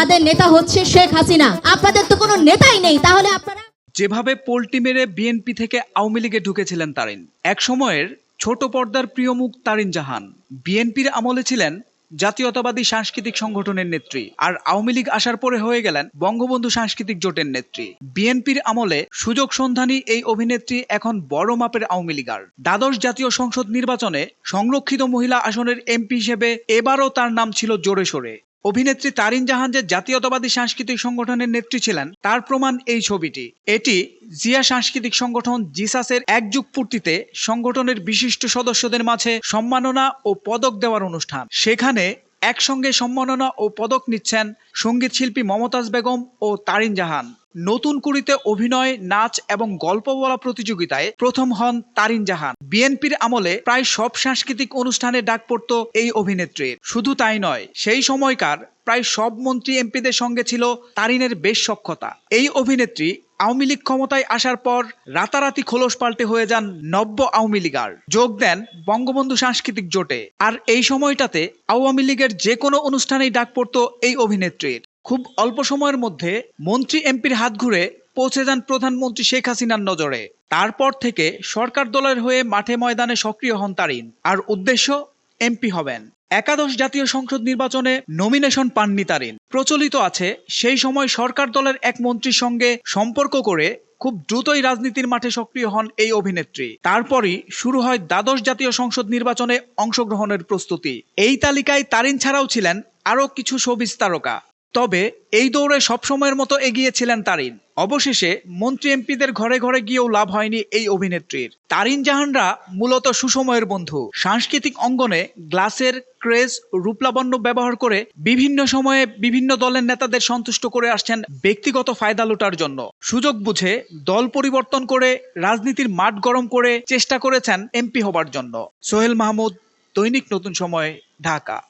আমাদের নেতা হচ্ছে শেখ হাসিনা। আপনাদের তো কোনো নেতাই নেই, তাহলে আপনারা যেভাবে পোল্টি মেরে বিএনপি থেকে আওয়ামী লীগে ঢুকেছিলেন তারিন, এক সময়ের ছোট পর্দার প্রিয় মুখ তারিন জাহান। বিএনপির আমলে ছিলেন জাতীয়তাবাদী সাংস্কৃতিক সংগঠনের নেত্রী, আর আওয়ামী লীগ আসার পরে হয়ে গেলেন বঙ্গবন্ধু সাংস্কৃতিক জোটের নেত্রী। বিএনপির আমলে সুযোগ সন্ধানী এই অভিনেত্রী এখন বড় মাপের আওয়ামী লীগার। দ্বাদশ জাতীয় সংসদ নির্বাচনে সংরক্ষিত মহিলা আসনের এমপি হিসেবে এবারও তার নাম ছিল জোরে সোরে। অভিনেত্রী তারিন জাহান যে জাতীয়তাবাদী সাংস্কৃতিক সংগঠনের নেত্রী ছিলেন, তার প্রমাণ এই ছবিটি। এটি জিয়া সাংস্কৃতিক সংগঠন জিসাসের এক যুগ পূর্তিতে সংগঠনের বিশিষ্ট সদস্যদের মাঝে সম্মাননা ও পদক দেওয়ার অনুষ্ঠান। সেখানে একসঙ্গে সম্মাননা ও পদক নিচ্ছেন সংগীত শিল্পী মমতাজ বেগম ও তারিন জাহান। নতুন কুড়িতে অভিনয়, নাচ এবং গল্প বলা প্রতিযোগিতায় প্রথম হন তারিন জাহান। বিএনপির আমলে প্রায় সব সাংস্কৃতিক অনুষ্ঠানে ডাক পড়ত এই অভিনেত্রীর। শুধু তাই নয়, সেই সময়কার প্রায় সব মন্ত্রী এমপিদের সঙ্গে ছিল তারিনের বেশ সক্ষতা এই অভিনেত্রী আওয়ামী লীগ ক্ষমতায় আসার পর রাতারাতি খোলস পাল্টে হয়ে যান নব্য আওয়ামী লীগার। যোগ দেন বঙ্গবন্ধু সাংস্কৃতিক জোটে। আর এই সময়টাতে আওয়ামী লীগের যে কোনো অনুষ্ঠানেই ডাক পড়ত এই অভিনেত্রীর। খুব অল্প সময়ের মধ্যে মন্ত্রী এমপির হাত ঘুরে পৌঁছে যান প্রধানমন্ত্রী শেখ হাসিনার নজরে। তারপর থেকে সরকার দলের হয়ে মাঠে ময়দানে সক্রিয় হন তারিন। আর উদ্দেশ্য, এমপি হবেন। একাদশ জাতীয় সংসদ নির্বাচনে নমিনেশন পাননি তারিন। প্রচলিত আছে, সেই সময় সরকার দলের এক মন্ত্রীর সঙ্গে সম্পর্ক করে খুব দ্রুতই রাজনীতির মাঠে সক্রিয় হন এই অভিনেত্রী। তারপরই শুরু হয় দ্বাদশ জাতীয় সংসদ নির্বাচনে অংশগ্রহণের প্রস্তুতি। এই তালিকায় তারিন ছাড়াও ছিলেন আরও কিছু শোবিজ তারকা। তবে এই দৌড়ে সবসময়ের মতো এগিয়েছিলেন তারিন। অবশেষে মন্ত্রী এমপিদের ঘরে ঘরে গিয়েও লাভ হয়নি এই অভিনেত্রীর। তারিন জাহানরা মূলত সুসময়ের বন্ধু। সাংস্কৃতিক অঙ্গনে গ্লাসের ক্রেজ রূপলাবণ্য ব্যবহার করে বিভিন্ন সময়ে বিভিন্ন দলের নেতাদের সন্তুষ্ট করে আসছেন ব্যক্তিগত ফায়দা লুটার জন্য। সুযোগ বুঝে দল পরিবর্তন করে রাজনীতির মাঠ গরম করে চেষ্টা করেছেন এমপি হবার জন্য। সোহেল মাহমুদ, দৈনিক নতুন সময়, ঢাকা।